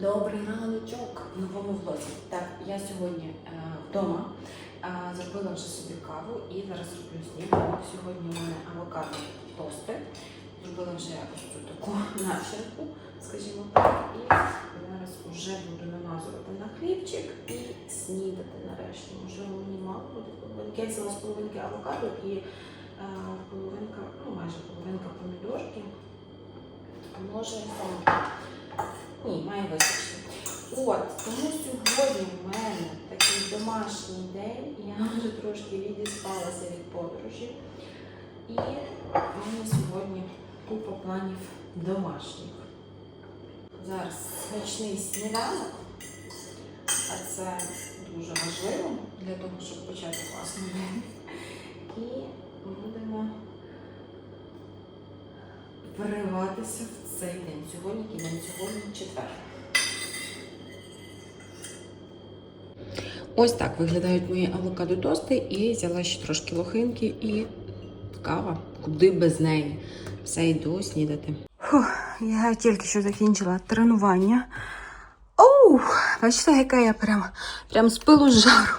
Добрий раночок в новому влозі. Так, я сьогодні е, вдома е, зробила вже собі каву і зараз роблю сніданок. Сьогодні у мене авокадо тости. Зробила вже ось цю таку начинку, скажімо так. І зараз вже буду намазувати на хлібчик і снідати нарешті. Можливо, мені мало буде половинки. Я взяла з половинки авокадо і е, половинка, ну майже половинка помідорки. Може там ні, має вистачити. От, тому сьогодні в мене такий домашній день. Я вже трошки відіспалася від подорожі. І в мене сьогодні купа планів домашніх. Зараз смачний сніданок, а це дуже важливо для того, щоб почати класний день. І будемо вириватися в цей день. Сьогодні день? Сьогодні четвер. Ось так виглядають мої авокадо тости і взяла ще трошки лохинки і кава. Куди без неї? Все йду снідати. Фух, я тільки що закінчила тренування. Оу, бачите, яка я прям, прям з пилу з жару.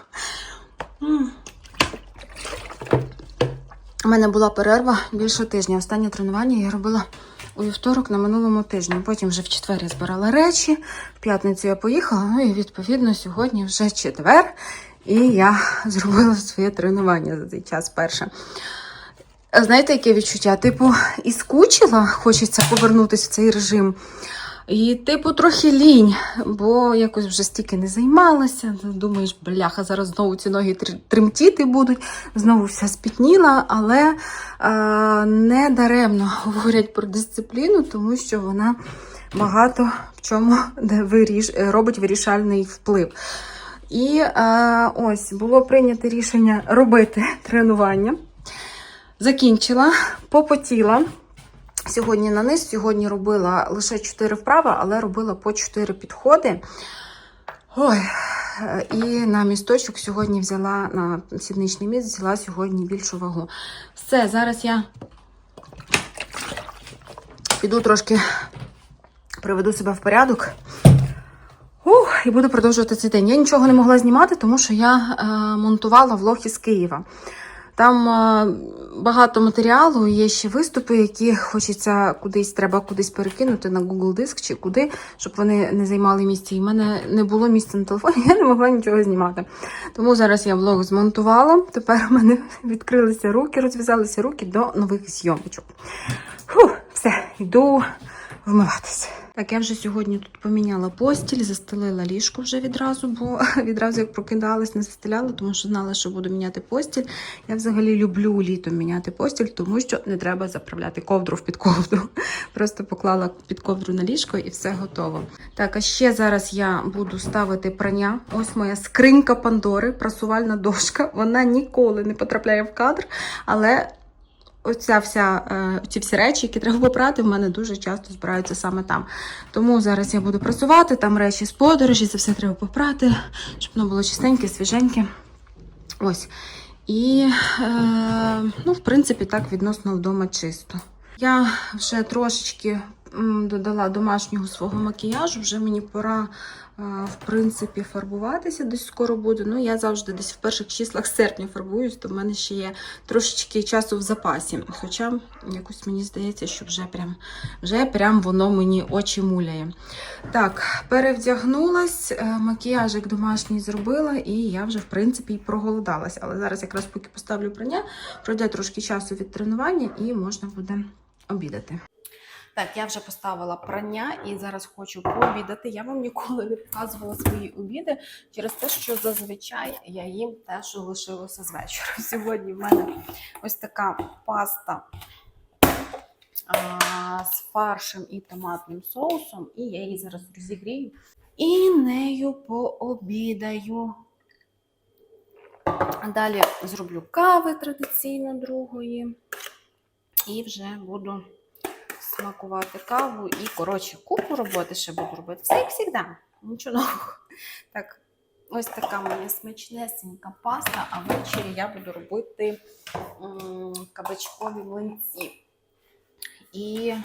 У мене була перерва більше тижня. Останнє тренування я робила у вівторок на минулому тижні. Потім вже в четвер я збирала речі, в п'ятницю я поїхала, ну і відповідно сьогодні вже четвер. І я зробила своє тренування за цей час перше. Знаєте, яке відчуття? Типу, і скучила, хочеться повернутися в цей режим. І, типу, трохи лінь, бо якось вже стільки не займалася. Думаєш, бляха, зараз знову ці ноги тремтіти будуть, знову вся спітніла, але е, не даремно говорять про дисципліну, тому що вона багато в чому виріш, робить вирішальний вплив. І е, ось було прийнято рішення робити тренування. Закінчила, попотіла. Сьогодні на низ, сьогодні робила лише 4 вправи, але робила по 4 підходи. Ой, і на місточок сьогодні взяла на сідничний міст, взяла сьогодні більшу вагу. Все, зараз я піду трошки приведу себе в порядок. Ух, і буду продовжувати цей день. Я нічого не могла знімати, тому що я е, монтувала влог із Києва. Там е, багато матеріалу, є ще виступи, які хочеться кудись, треба кудись перекинути на Google Диск чи куди, щоб вони не займали місця. І в мене не було місця на телефоні, я не могла нічого знімати. Тому зараз я влог змонтувала. Тепер у мене відкрилися руки, розв'язалися руки до нових зйомочок. Фух, все, йду вмиватися. Так, я вже сьогодні тут поміняла постіль, застелила ліжко вже відразу, бо відразу як прокидалась, не застеляла, тому що знала, що буду міняти постіль. Я взагалі люблю літом міняти постіль, тому що не треба заправляти ковдру в підковдру. Просто поклала під ковдру на ліжко і все готово. Так, а ще зараз я буду ставити прання. Ось моя скринька Пандори, прасувальна дошка. Вона ніколи не потрапляє в кадр, але оця вся, е, ці всі речі, які треба попрати, в мене дуже часто збираються саме там. Тому зараз я буду працювати, там речі з подорожі, це все треба попрати, щоб воно було чистеньке, свіженьке. Ось. І, е, ну, в принципі, так відносно вдома чисто. Я вже трошечки додала домашнього свого макіяжу, вже мені пора, в принципі, фарбуватися, десь скоро буде. Ну, я завжди десь в перших числах серпня фарбуюсь, то в мене ще є трошечки часу в запасі. Хоча якось мені здається, що вже прям, вже прям воно мені очі муляє. Так, перевдягнулась, е, макіяжик домашній зробила, і я вже, в принципі, і проголодалась. Але зараз якраз поки поставлю прання, пройде трошки часу від тренування і можна буде обідати. Так, я вже поставила прання і зараз хочу пообідати. Я вам ніколи не показувала свої обіди через те, що зазвичай я їм те, що лишилося з вечора. Сьогодні в мене ось така паста а, з фаршем і томатним соусом, і я її зараз розігрію і нею пообідаю. Далі зроблю кави традиційно другої. І вже буду смакувати каву. І, коротше, купу роботи ще буду робити. Все як завжди. Нічого нового. Так, ось така моя смачнесенька паста, а ввечері я буду робити кабачкові млинці. І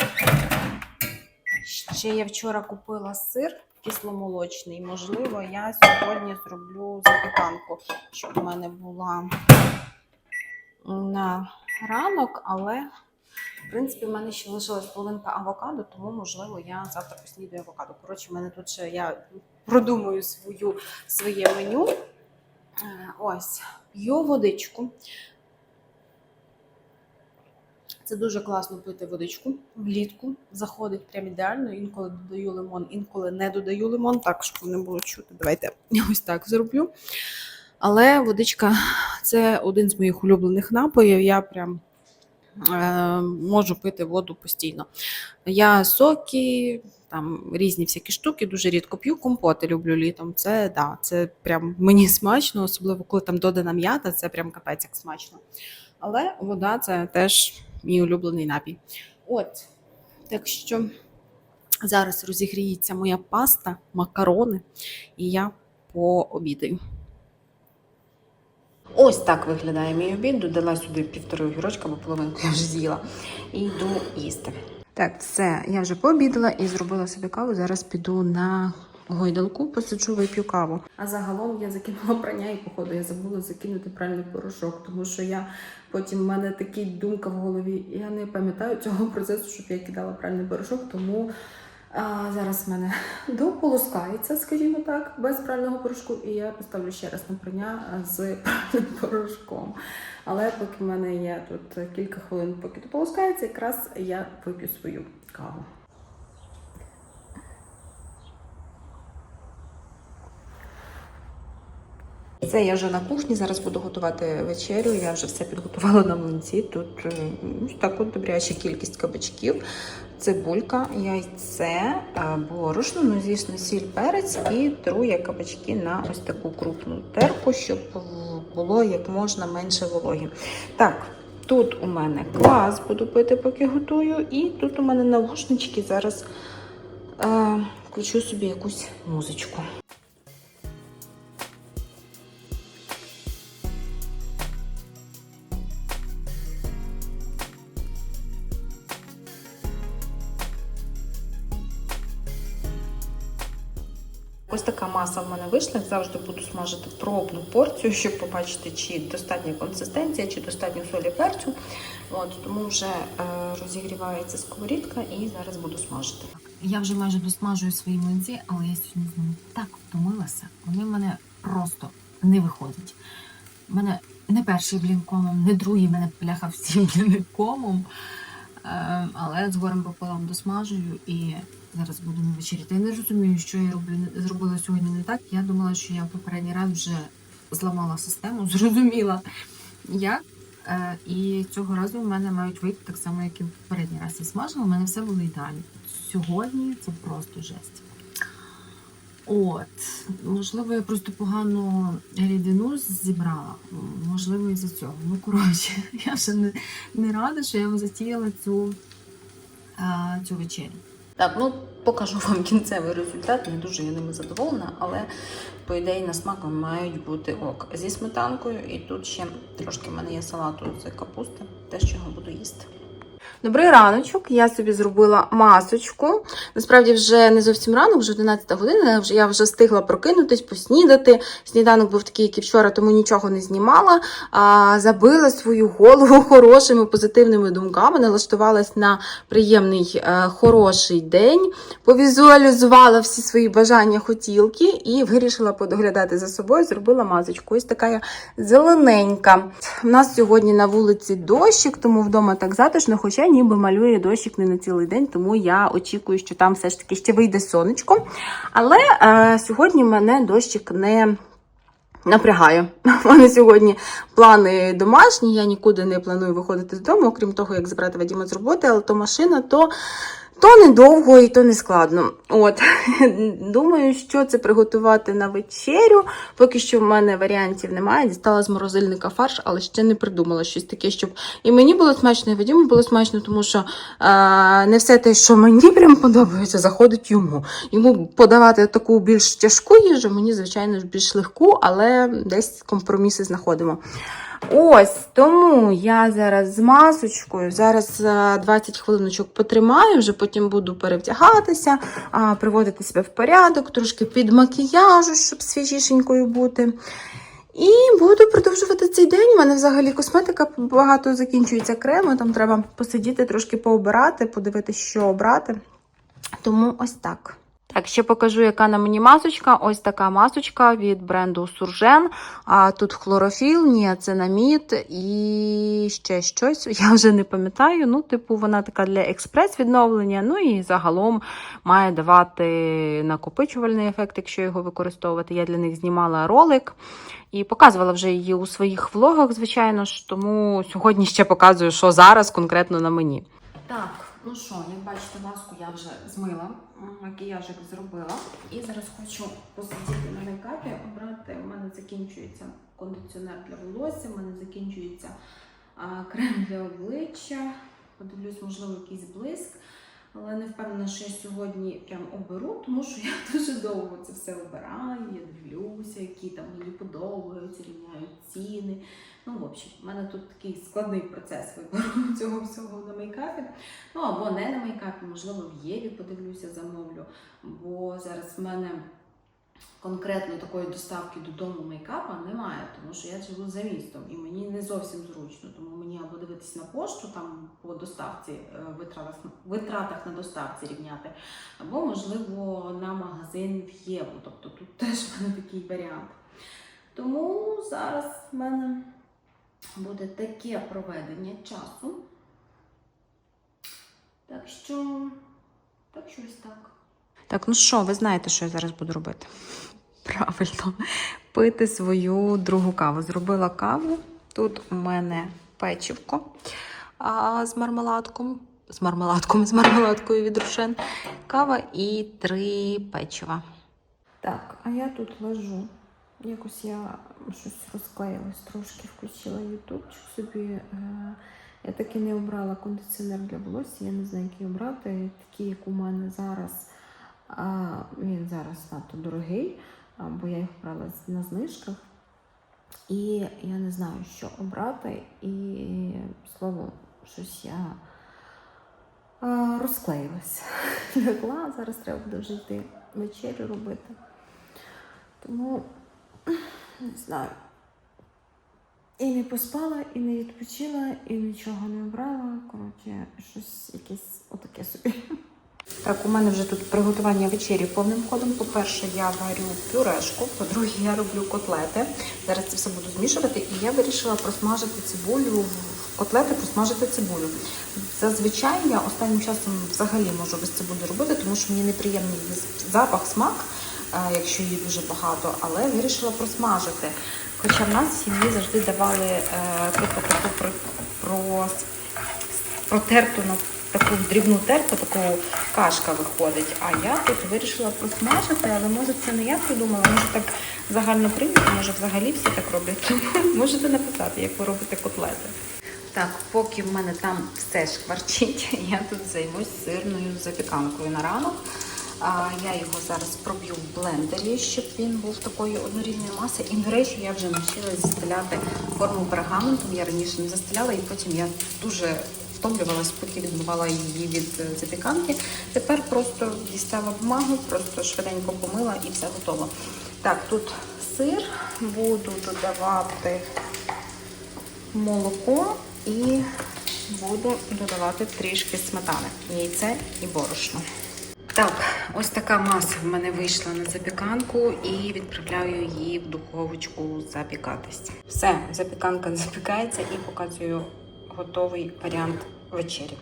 ще я вчора купила сир кисломолочний. Можливо, я сьогодні зроблю запіканку, щоб у мене була на ранок, але в принципі в мене ще лишилась половинка авокадо, тому можливо я завтра поснідаю авокадо. Коротше, в мене тут ще я продумую свою своє меню. Е, Ось, п'ю водичку. Це дуже класно пити водичку влітку. Заходить прям ідеально. Інколи додаю лимон, інколи не додаю лимон, так щоб не було чути. Давайте ось так зроблю. Але водичка це один з моїх улюблених напоїв. Я прям можу пити воду постійно. Я соки, там різні всякі штуки, дуже рідко п'ю компоти, люблю літом. Це да, це прям мені смачно, особливо коли там додана м'ята, це прям капець як смачно. Але вода це теж мій улюблений напій. От, так що зараз розігріється моя паста, макарони, і я пообідаю. Ось так виглядає мій обід. Додала сюди півтори огірочка, бо половинку я вже з'їла. І йду їсти. Так, все, я вже пообідала і зробила собі каву. Зараз піду на гойдалку, посиджу, вип'ю каву. А загалом я закинула прання і, походу, я забула закинути пральний порошок, тому що я потім в мене така думка в голові. Я не пам'ятаю цього процесу, щоб я кидала пральний порошок, тому. А, зараз в мене дополоскається, скажімо так, без прального порошку, і я поставлю ще раз на прання з пральним порошком. Але поки в мене є тут кілька хвилин, поки дополоскається, якраз я вип'ю свою каву. Це я вже на кухні. Зараз буду готувати вечерю. Я вже все підготувала на млинці. Тут е, так от добряча кількість кабачків, цибулька, яйце, е, борошно, ну звісно, сіль, перець і трує кабачки на ось таку крупну терку, щоб було як можна менше вологі. Так. Тут у мене квас буду пити, поки готую, і тут у мене навушнички. Зараз е, включу собі якусь музичку. Маса в мене вийшла. Завжди буду смажити пробну порцію, щоб побачити, чи достатня консистенція, чи достатньо солі перцю. От, тому вже е, розігрівається сковорідка і зараз буду смажити. Я вже майже досмажую свої млинці, але я сьогодні з ними так втомилася. Вони в мене просто не виходять. У мене не перший блін комом, не другий мене пляха всі бліни комом. Е, але з горем пополам досмажую і зараз буду на вечеряти. Я не розумію, що я роблю, зробила сьогодні не так. Я думала, що я в попередній раз вже зламала систему, зрозуміла як. Е, І цього разу в мене мають вийти так само, як і в попередній раз я смажила. У мене все було ідеально. Сьогодні це просто жесть. От, можливо, я просто погано рідину зібрала. Можливо, із-за цього. Ну, коротше, я вже не, не рада, що я затіяла цю, а, цю вечерю. Так, ну покажу вам кінцевий результат. Не дуже я ними задоволена, але по ідеї на смак мають бути ок. Зі сметанкою, і тут ще трошки в мене є салату з капусти, те, з чого буду їсти. Добрий раночок. Я собі зробила масочку. Насправді вже не зовсім ранок, вже 11 година. Я вже, встигла прокинутись, поснідати. Сніданок був такий, як і вчора, тому нічого не знімала. А, забила свою голову хорошими позитивними думками, налаштувалась на приємний, е, хороший день, повізуалізувала всі свої бажання, хотілки і вирішила подоглядати за собою. Зробила масочку. Ось така я зелененька. У нас сьогодні на вулиці дощик, тому вдома так затишно, хоча ніби малює дощик не на цілий день, тому я очікую, що там все ж таки ще вийде сонечко. Але е, сьогодні мене дощик не напрягає. У мене сьогодні плани домашні, я нікуди не планую виходити з дому, окрім того, як забрати Вадіма з роботи, але то машина, то. То недовго і то не складно. От думаю, що це приготувати на вечерю. Поки що в мене варіантів немає. Дістала з морозильника фарш, але ще не придумала щось таке, щоб і мені було смачно, і Вадіму було смачно, тому що е, не все те, що мені прям подобається, заходить йому. Йому подавати таку більш тяжку їжу, мені, звичайно, більш легку, але десь компроміси знаходимо. Ось тому я зараз з масочкою. Зараз е, 20 хвилиночок потримаю, вже потім буду перевдягатися, приводити себе в порядок, трошки під макіяжу, щоб свіжішенькою бути. І буду продовжувати цей день. У мене взагалі косметика багато закінчується крему. Там треба посидіти, трошки пообирати, подивитися, що обрати. Тому ось так. Так, ще покажу, яка на мені масочка. Ось така масочка від бренду Суржен. А тут хлорофіл, ніацинамід і ще щось. Я вже не пам'ятаю. Ну, типу, вона така для експрес-відновлення. Ну і загалом має давати накопичувальний ефект, якщо його використовувати. Я для них знімала ролик і показувала вже її у своїх влогах, звичайно ж. Тому сьогодні ще показую, що зараз конкретно на мені. Так, ну що, як бачите, маску я вже змила, макіяжик зробила. І зараз хочу посидіти на мейкапі, обрати. У мене закінчується кондиціонер для волосся, у мене закінчується а, крем для обличчя. Подивлюсь, можливо, якийсь блиск. Але не впевнена, що я сьогодні прям оберу, тому що я дуже довго це все обираю. Я дивлюся, які там мені подобаються, рівняють ціни. Ну, в общем, в мене тут такий складний процес вибору цього всього на мейкапі. Ну або не на мейкапі, можливо, в Єві подивлюся, замовлю. Бо зараз в мене конкретно такої доставки додому мейкапа немає, тому що я живу за містом і мені не зовсім зручно. Тому мені або дивитись на пошту там по доставці, е, витратах, витратах на доставці рівняти, або, можливо, на магазин в Єву. Тобто тут теж в мене такий варіант. Тому зараз в мене буде таке проведення часу. Так що, так що ось так. Так, ну що, ви знаєте, що я зараз буду робити? Правильно, пити свою другу каву. Зробила каву. Тут у мене печивко а, з мармеладком. З мармеладком, з мармеладкою від Рошен. Кава і три печива. Так, а я тут лежу. Якось я щось розклеїлась трошки, включила ютубчик собі. Е, Я таки не обрала кондиціонер для волосся, я не знаю, який обрати. Такий, як у мене зараз. Він зараз надто дорогий, бо я їх брала на знижках. І я не знаю, що обрати. І словом, щось я а, розклеїлась. Лягла, зараз треба буде вже йти вечерю робити. Тому не знаю. І не поспала, і не відпочила, і нічого не обрала. Коротше, щось якесь отаке собі. Так, у мене вже тут приготування вечері повним ходом. По-перше, я варю пюрешку, по-друге, я роблю котлети. Зараз це все буду змішувати, і я вирішила просмажити цибулю котлети, просмажити цибулю. Зазвичай я останнім часом взагалі можу без цибулі робити, тому що мені неприємний запах, смак, е, якщо її дуже багато, але вирішила просмажити. Хоча в нас в сім'ї завжди давали типу таку про, про, протерту на таку дрібну терту, таку кашка виходить. А я тут вирішила просмажити, але може це не я придумала, може так загально прийнято, може взагалі всі так роблять. Можете написати, як ви робите котлети. Так, поки в мене там все шкварчить, я тут займусь сирною запіканкою на ранок. Я його зараз проб'ю в блендері, щоб він був такої однорідної маси. І, до речі, я вже навчилась застеляти форму пергаментом. Я раніше не застеляла, і потім я дуже втомлювалась, поки відмивала її від е, запіканки. Тепер просто дістала бумагу, просто швиденько помила і все готово. Так, тут сир, буду додавати молоко і буду додавати трішки сметани, яйце і борошно. Так, ось така маса в мене вийшла на запіканку і відправляю її в духовочку запікатись. Все, запіканка запікається і показую готовий варіант вечері.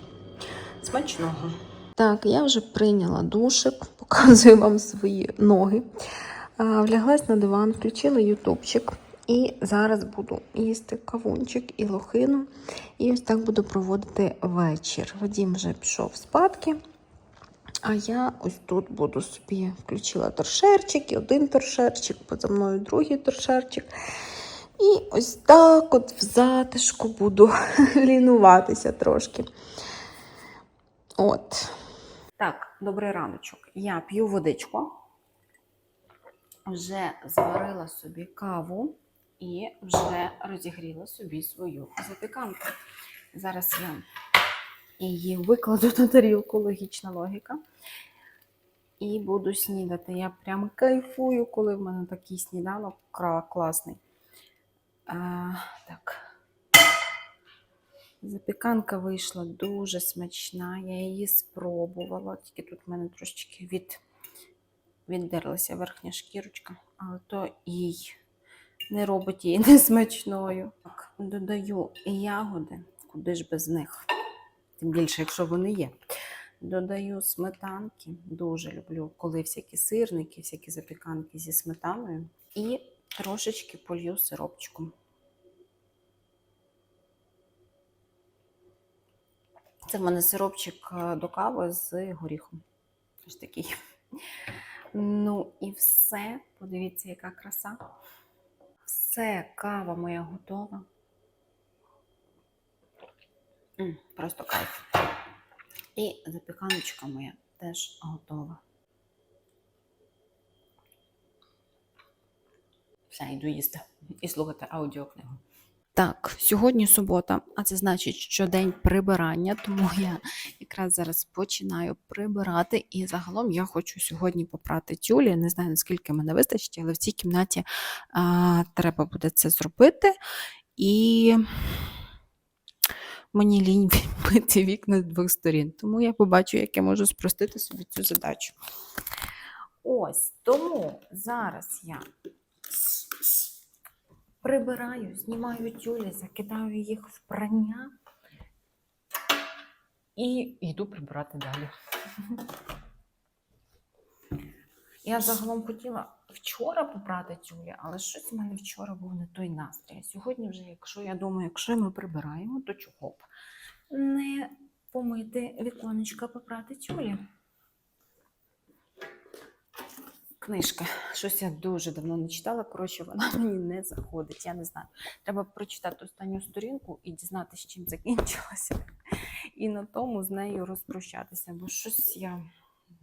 Смачного. Так, я вже прийняла душик, показую вам свої ноги. Вляглась на диван, включила ютубчик. І зараз буду їсти кавунчик і лохину. І ось так буду проводити вечір. Вадім вже пішов спадки. А я ось тут буду собі включила торшерчик, і один торшерчик, поза мною другий торшерчик. І ось так от в затишку буду лінуватися трошки. От. Так, добрий раночок. Я п'ю водичку. Вже зварила собі каву і вже розігріла собі свою запіканку. Зараз я її викладу на тарілку, логічна логіка. І буду снідати. Я прям кайфую, коли в мене такий сніданок класний. А, так. Запіканка вийшла дуже смачна. Я її спробувала. Тільки тут в мене трошечки від, віддерлася верхня шкірочка, але то їй не робить її несмачною. Так, додаю ягоди, куди ж без них. Тим більше, якщо вони є. Додаю сметанки. Дуже люблю, коли всякі сирники, всякі запіканки зі сметаною. І трошечки полью сиропчиком. Це в мене сиропчик е, до кави з горіхом. Ось такий. Ну і все. Подивіться, яка краса. Все, кава моя готова. Просто кайф. І запіканочка моя теж готова. Все, йду їсти і слухати аудіокнигу. Так, сьогодні субота, а це значить, що день прибирання, тому я якраз зараз починаю прибирати. І загалом я хочу сьогодні попрати тюлі. Не знаю, наскільки мене вистачить, але в цій кімнаті а, треба буде це зробити. І мені лінь відбити вікна з двох сторін. Тому я побачу, як я можу спростити собі цю задачу. Ось тому зараз я прибираю, знімаю тюлі, закидаю їх в прання і йду прибирати далі. Я загалом хотіла вчора попрати тюлі, але щось у мене вчора був не той настрій. Сьогодні вже, якщо я думаю, якщо ми прибираємо, то чого б не помити віконечка, попрати тюлі. Книжка. Щось я дуже давно не читала. Коротше, вона мені не заходить. Я не знаю. Треба прочитати останню сторінку і дізнатися, чим закінчилося. І на тому з нею розпрощатися. Бо щось я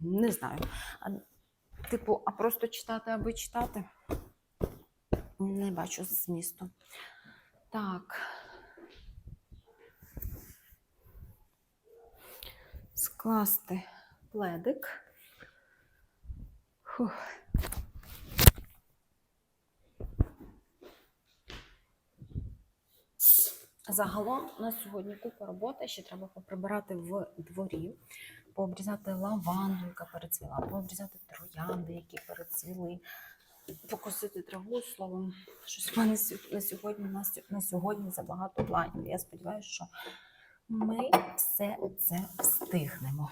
не знаю. А, типу, а просто читати, аби читати. Не бачу змісту. Так. Скласти пледик. Фух. Загалом у нас сьогодні купа роботи. Ще треба поприбирати в дворі, пообрізати лаванду, яка перецвіла, пообрізати троянди, які перецвіли, покосити траву. Словом, щось в мене на сьогодні, на на сьогодні забагато планів. Я сподіваюся, що ми все це встигнемо.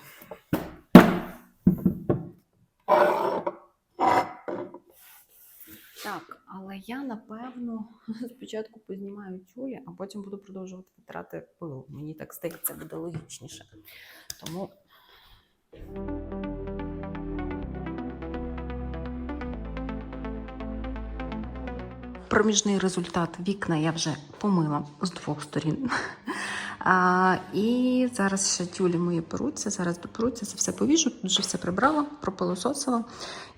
Так, але я напевно спочатку познімаю тюлі, а потім буду продовжувати витирати пил. Мені так здається, буде логічніше. Тому Проміжний результат вікна я вже помила з двох сторін. А, і зараз ще тюлі мої перуться, зараз доперуться, це все повіжу, вже все прибрала, пропилососила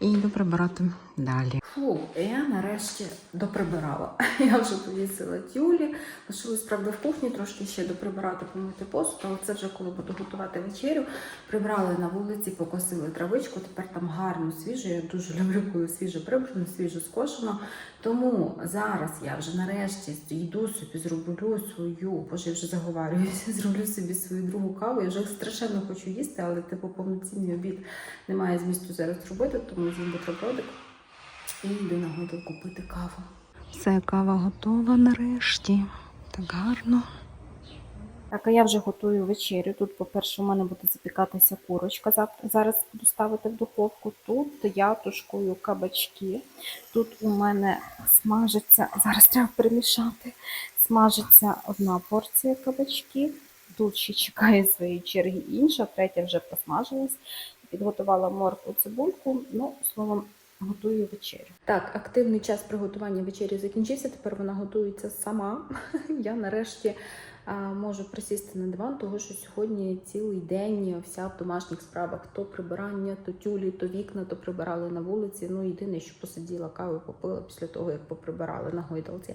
і йду прибирати далі. Фу, я нарешті доприбирала. Я вже повісила тюлі, лишилось, правда, в кухні трошки ще доприбирати, помити посуд, але це вже коли буду готувати вечерю. Прибрали на вулиці, покосили травичку, тепер там гарно свіже. Я дуже люблю, коли свіже прибрано, свіже скошено. Тому зараз я вже нарешті йду собі, зроблю свою, боже, я вже заговарююся, зроблю собі свою другу каву. Я вже страшенно хочу їсти, але типу повноцінний обід немає змісту зараз робити, тому з'їм бутербродик і йду на году купити каву. Все, кава готова нарешті. Так гарно. Так, а я вже готую вечерю. Тут, по-перше, у мене буде запікатися курочка. Зараз буду ставити в духовку. Тут я тушкую кабачки. Тут у мене смажиться, зараз треба перемішати. Смажиться одна порція кабачків. Тут ще чекає своєї черги інша, третя вже посмажилась. Підготувала моркву цибульку. Ну, словом, готую вечерю. Так, активний час приготування вечері закінчився. Тепер вона готується сама. Я нарешті можу присісти на диван, тому що сьогодні цілий день вся в домашніх справах. То прибирання, то тюлі, то вікна, то прибирали на вулиці. Ну, єдине, що посиділа каву попила після того, як поприбирали на гойдалці.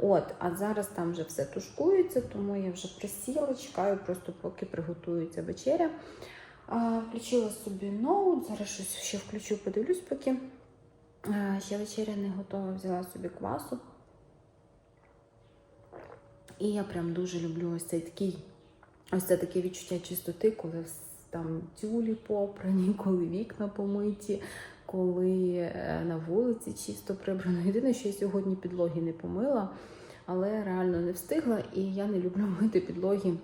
От, а зараз там вже все тушкується, тому я вже присіла, чекаю просто, поки приготується вечеря. А, включила собі ноут, зараз щось ще включу, подивлюсь, поки. А, ще вечеря не готова, взяла собі квасу. І я прям дуже люблю ось цей такий, ось це таке відчуття чистоти, коли там тюлі попрані, коли вікна помиті, коли е, на вулиці чисто прибрано. Єдине, що я сьогодні підлоги не помила, але реально не встигла. І я не люблю мити підлоги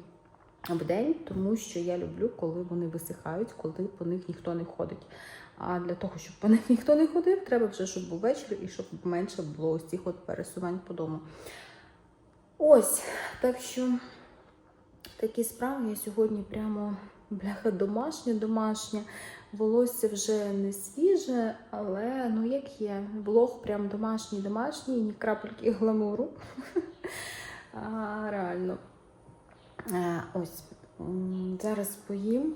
вдень, тому що я люблю, коли вони висихають, коли по них ніхто не ходить. А для того, щоб по них ніхто не ходив, треба вже, щоб був вечір і щоб менше було ось цих от пересувань по дому. Ось, так що такі справи я сьогодні прямо бляха домашня, домашня. Волосся вже не свіже, але ну як є. Влог прям домашній, домашній, ні крапельки гламуру. А, реально. Е, Ось зараз поїм,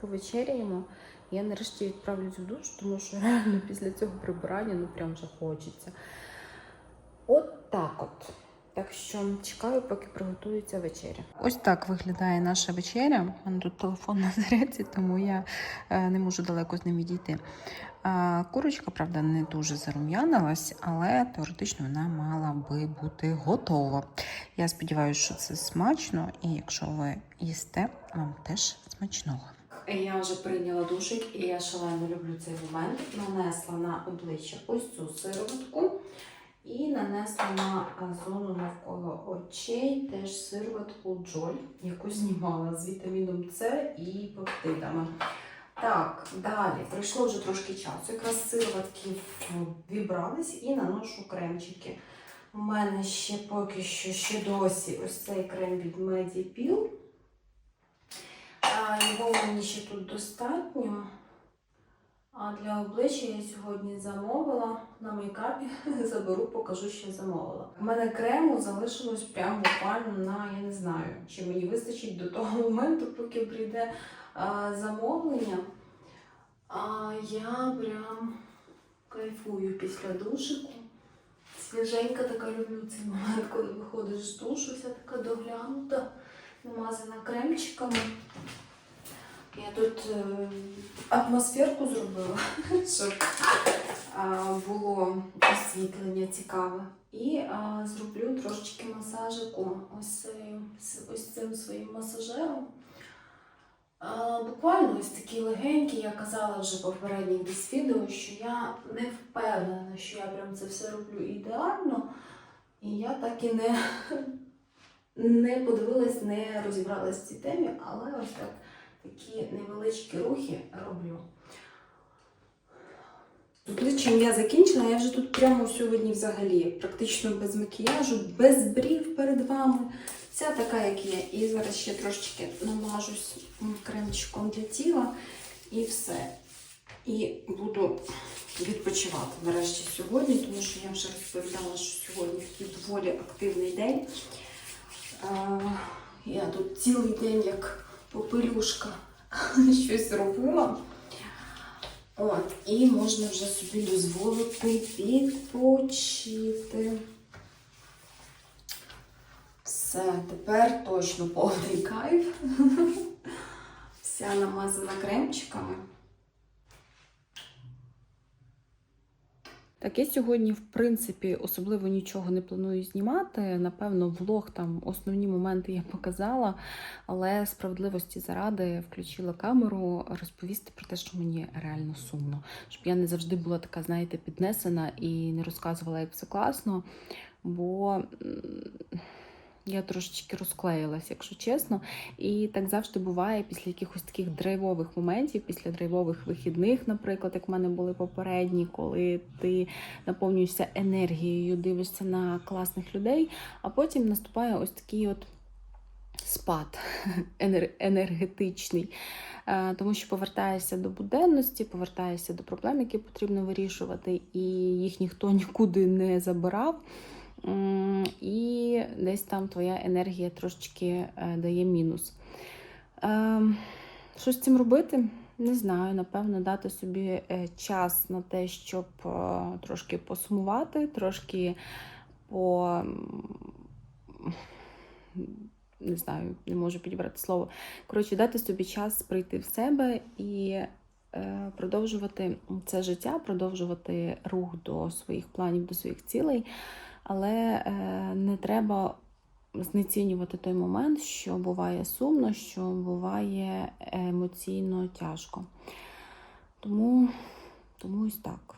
повечеряємо. Я нарешті відправлюсь в душ, тому що реально після цього прибирання ну прям вже хочеться. От так от. Так що чекаю, поки приготується вечеря. Ось так виглядає наша вечеря. У мене тут телефон на зарядці, тому я е, не можу далеко з ним відійти. Курочка, правда, не дуже зарум'янилась, але теоретично вона мала би бути готова. Я сподіваюся, що це смачно, і якщо ви їсте, вам теж смачного. Я вже прийняла душик, і я шалено люблю цей момент. Нанесла на обличчя ось цю сироватку. І нанесла на зону навколо очей теж сироватку Джоль, яку знімала з вітаміном С і пептидами. Так, далі пройшло вже трошки часу. Якраз сироватки вібрались і наношу кремчики. У мене ще поки що ще досі ось цей крем від Medipil. А, Його мені ще тут достатньо. А для обличчя я сьогодні замовила на мейкапі. Заберу, покажу, що замовила. У мене крему залишилось прям буквально на я не знаю, чи мені вистачить до того моменту, поки прийде а, замовлення. А я прям кайфую після душику. Свіженька така люблю цей момент, коли виходиш з душу, вся така доглянута, намазана кремчиками. Я тут е, атмосферку зробила, щоб було освітлення цікаве. І зроблю трошечки масажику ось, цею- ось цим своїм масажером. Буквально ось такі легенькі, я казала вже в попередніх десь відео, що я не впевнена, що я прям це все роблю ідеально. І я так і не, не подивилась, не розібралась в цій темі, але ось так такі невеличкі рухи роблю. Обличчям я закінчила, я вже тут прямо сьогодні взагалі практично без макіяжу, без брів перед вами. Ця така, як є. І зараз ще трошечки намажусь кремчиком для тіла і все. І буду відпочивати нарешті сьогодні, тому що я вже розповідала, що сьогодні такий доволі активний день. Е, Я тут цілий день як попелюшка щось робила. От, і можна вже собі дозволити відпочити. Все, тепер точно повний кайф. Вся намазана кремчиками. Так, я сьогодні, в принципі, особливо нічого не планую знімати. Напевно, влог там основні моменти я показала, але справедливості заради включила камеру розповісти про те, що мені реально сумно. Щоб я не завжди була така, знаєте, піднесена і не розказувала, як все класно. Бо я трошечки розклеїлась, якщо чесно. І так завжди буває після якихось таких драйвових моментів, після драйвових вихідних, наприклад, як в мене були попередні, коли ти наповнюєшся енергією, дивишся на класних людей, а потім наступає ось такий от спад енергетичний. Е, Тому що повертаєшся до буденності, повертаєшся до проблем, які потрібно вирішувати, і їх ніхто нікуди не забирав. І десь там твоя енергія трошечки е, дає мінус. Ем, Що з цим робити? Не знаю. Напевно, дати собі е, час на те, щоб е, трошки посумувати, трошки по. Не знаю, не можу підібрати слово. Коротше, дати собі час прийти в себе і продовжувати це життя, продовжувати рух до своїх планів, до своїх цілей. Але е, не треба знецінювати той момент, що буває сумно, що буває емоційно тяжко. Тому, тому ось так.